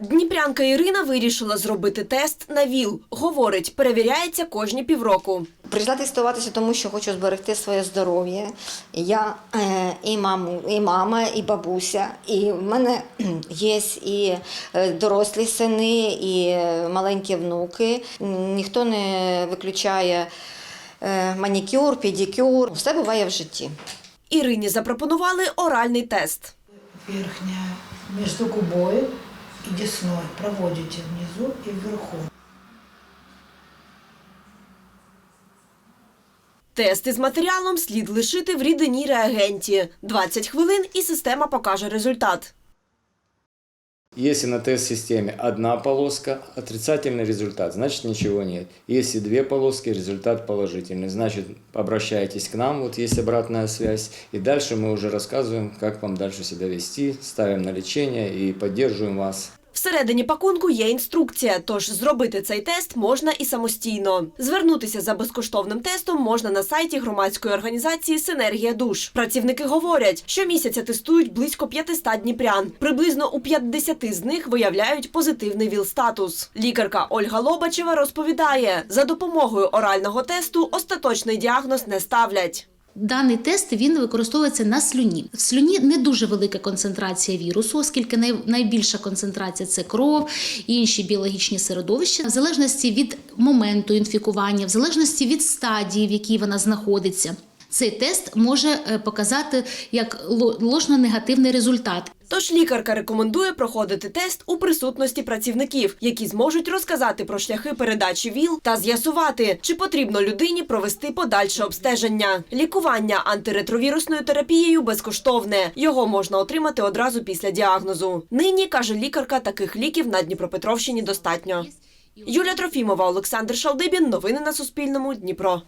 Дніпрянка Ірина вирішила зробити тест на ВІЛ. Говорить, перевіряється кожні півроку. Прийшла тестуватися, тому що хочу зберегти своє здоров'я. Я е, і маму, і мама, і бабуся. І в мене є і е, дорослі сини, і е, маленькі внуки. Ніхто не виключає е, манікюр, педикюр. Все буває в житті. Ірині запропонували оральний тест. верхняя, между губой и десной. Проводите внизу и вверху. Тест із матеріалом слід лишити в рідині реагенті. 20 хвилин і система покаже результат. Если на тест-системе одна полоска, отрицательный результат, значит ничего нет. Если две полоски, результат положительный, значит обращайтесь к нам, вот есть обратная связь. И дальше мы уже рассказываем, как вам дальше себя вести, ставим на лечение и поддерживаем вас Всередині пакунку є інструкція, тож зробити цей тест можна і самостійно. Звернутися за безкоштовним тестом можна на сайті громадської організації Синергія душ. Працівники говорять, що місяця тестують близько 500 дніпрян. Приблизно у 50 з них виявляють позитивний ВІЛ-статус. Лікарка Ольга Лобачева розповідає, за допомогою орального тесту остаточний діагноз не ставлять. Даний тест він використовується на слюні. В слюні не дуже велика концентрація вірусу, оскільки най- найбільша концентрація це кров і інші біологічні середовища. В залежності від моменту інфікування, в залежності від стадії, в якій вона знаходиться, цей тест може е, показати як ло- ложно-негативний результат. Тож лікарка рекомендує проходити тест у присутності працівників, які зможуть розказати про шляхи передачі ВІЛ та з'ясувати, чи потрібно людині провести подальше обстеження. Лікування антиретровірусною терапією безкоштовне. Його можна отримати одразу після діагнозу. Нині каже лікарка, таких ліків на Дніпропетровщині достатньо. Юлія Трофімова, Олександр Шалдибін. Новини на Суспільному. Дніпро.